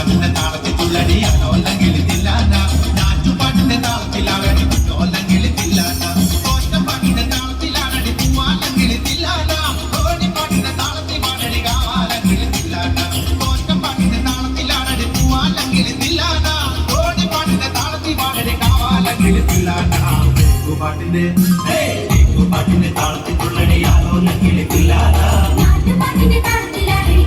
പാട്ടിന്റെ താളത്തിൽ തുള്ളടിയാണോ അല്ലെങ്കിൽ തില്ലാന നാട്ടുപാട്ടിന്റെ താളത്തിലാവടി അല്ലെങ്കിൽ തില്ലാന പാട്ടിന്റെ താളത്തിലാണടി പൂവാല്ലെങ്കിൽ തില്ലാന പാട്ടിന്റെ താളത്തിൽ പാടടി കാവാലെങ്കിൽ തില്ലാന പാട്ടിന്റെ താളത്തിലാണടി പൂവാലെങ്കിൽ തില്ലാന പാട്ടിന്റെ താളത്തിൽ പാടടി കാവാലെങ്കിൽ തില്ലാന പാട്ടിന്റെ പാട്ടിന്റെ താളത്തിൽ തുള്ളടിയാണോ അല്ലെങ്കിൽ തില്ലാന നാട്ടുപാട്ടിന്റെ താളത്തിലാടി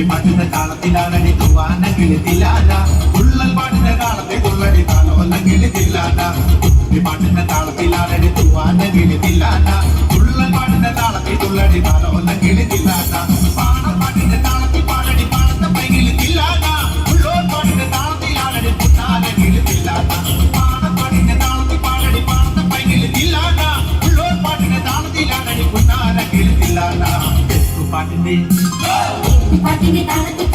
കുപ്പി പാട്ടിന്റെ താളത്തിലാണടി തൂവാന കിളിത്തില്ലാന ഉള്ളൽ പാടുന്ന താളത്തെ കൊള്ളടി താളമല്ല കിളിത്തില്ലാന കുപ്പി പാട്ടിന്റെ താളത്തിലാണടി തൂവാന കിളിത്തില്ലാന ഉള്ളൽ പാടുന്ന താളത്തെ തുള്ളടി താളമല്ല കിളിത്തില്ലാന പാടം പാട്ടിന്റെ താളത്തിൽ പാടടി പൈകിളിത്തില്ലാന ഉള്ളോർ പാട്ടിന്റെ താളത്തിലാണടി പുന്നാല കിളിത്തില്ലാന പാടം പാട്ടിന്റെ താളത്തിൽ പാടടി പൈകിളിത്തില്ലാന ഉള്ളോർ പാട്ടിന്റെ താളത്തിലാണടി പുന്നാല കിളിത്തില്ലാന പാട്ടിന്റെ പാട്ടിന്റെ താളത്തിൽ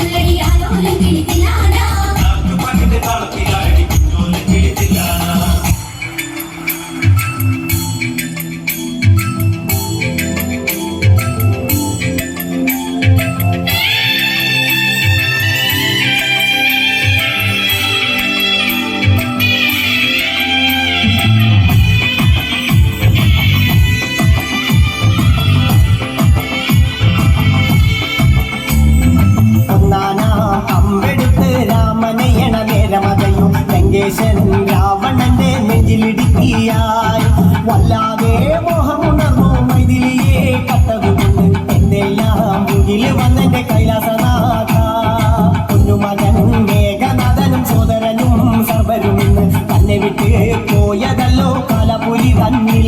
ലങ്കേശൻ രാവണന്റെ നെഞ്ചിലിടുക്കിയായി. വല്ലാതെ മോഹമുണർന്നു മൈതിലിയെ കട്ടകുന്നു എന്നെല്ലാം മുകിൽ വന്നെന്റെ കൈലാസനാഥ. കുഞ്ഞുമകൻ മേഘനാഥനും സോദരനും സർവരും തന്നെ വിട്ട് പോയതല്ലോ കാലപുലി തന്നിൽ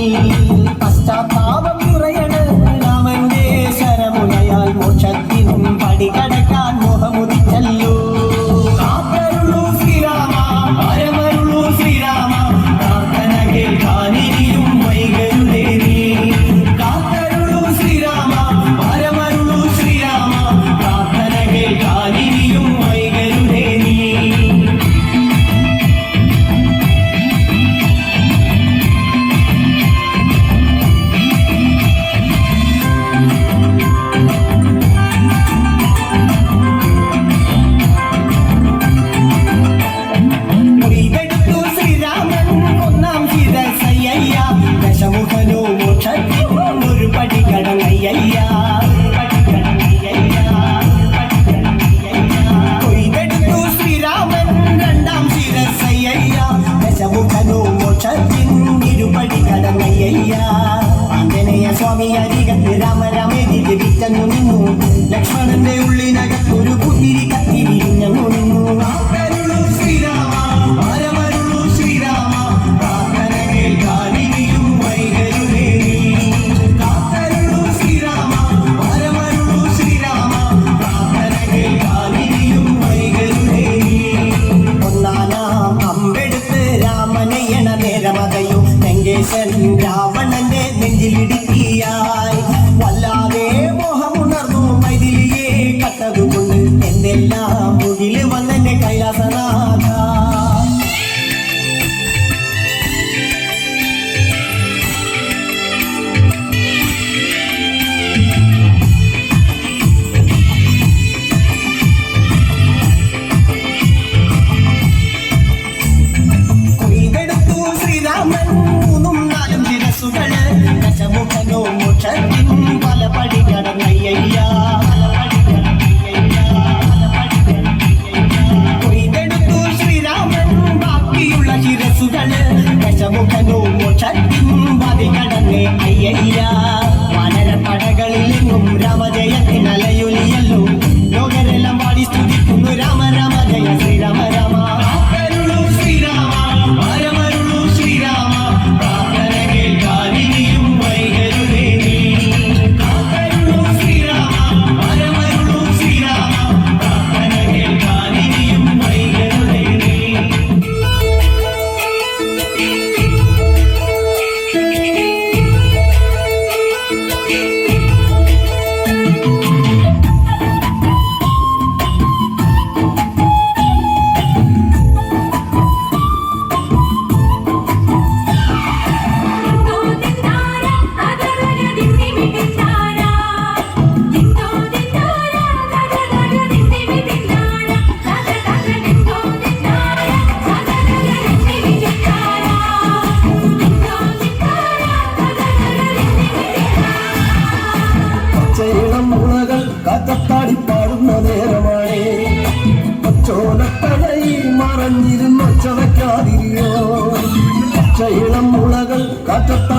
ലക്ഷ്മണന്റെ ഉള്ളിനകത്തൊരു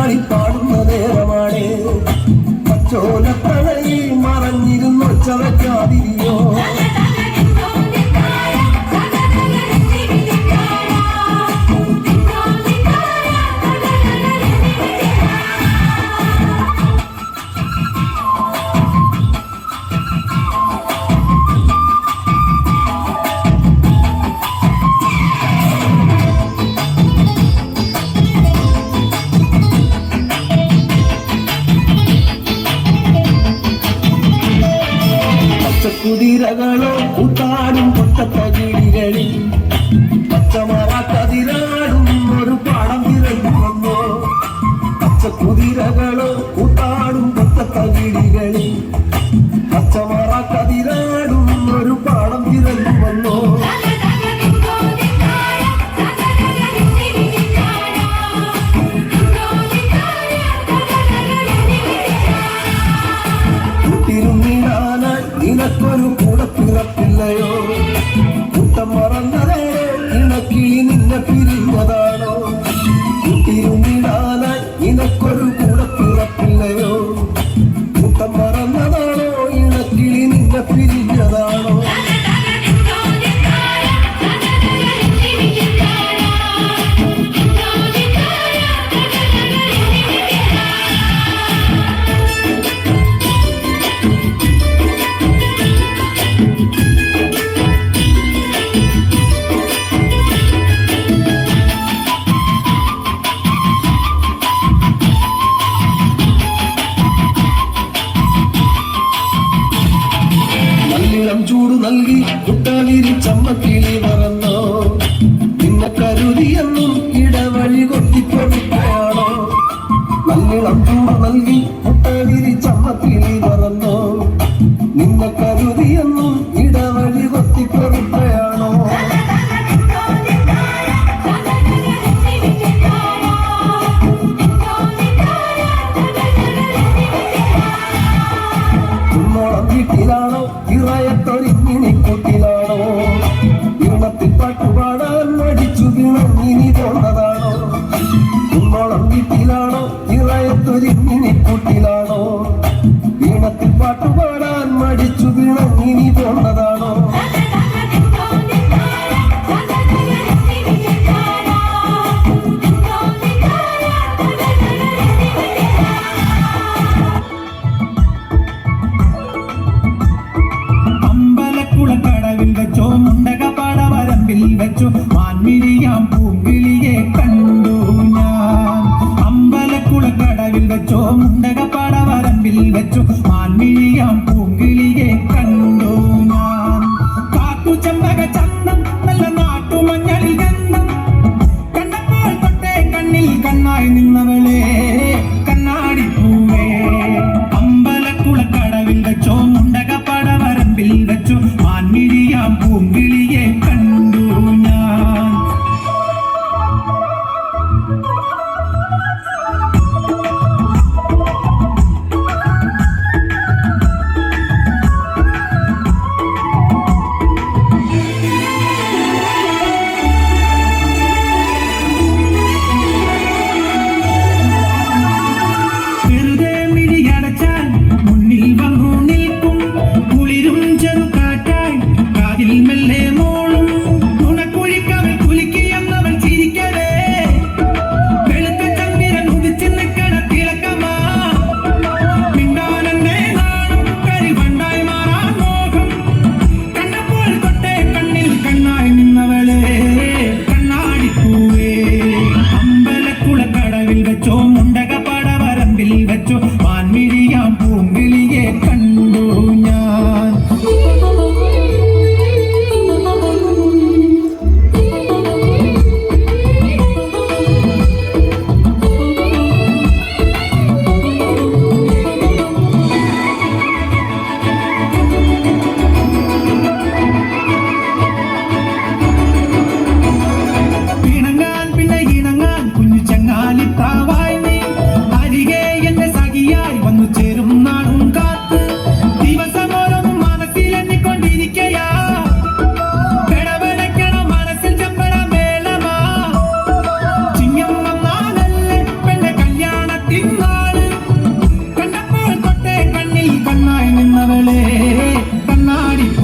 പാടിപ്പാടുന്ന നേരമാണ്. പച്ചോല പ്രളയിൽ മറഞ്ഞിരുന്നൊച്ചവയ്ക്കാതിരിയോ? கதிரகளோ கூத்தாடும் கொத்த பகிரிகளில் பச்சமரா கதிராடும் ஒரு பாடம் திரைந்து வந்தோ பச்ச குதிரகளோ கூத்தாடும் கொத்த பகிரிகளில் Kapiri. കുട്ടാലിരി ചമ്മക്കിളി മറന്നോ? നിന്നെ കരുതിയെന്നും ഇടവഴി കൊത്തിക്കൊടുക്കുകയാണോ നല്ലിളക്കം നൽകി കുട്ടാലിരി ചമ്മക്കിളി ഇനി പോന്നതാണോ கருங்கச்சோம்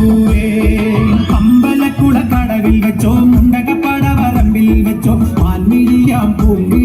തമ്പുരേ അമ്പലക്കുള കടവിൽ വെച്ചോ മുണ്ടകപ്പട പറമ്പിൽ വെച്ചോ ആൻമിഴിയാം പൂങ്കി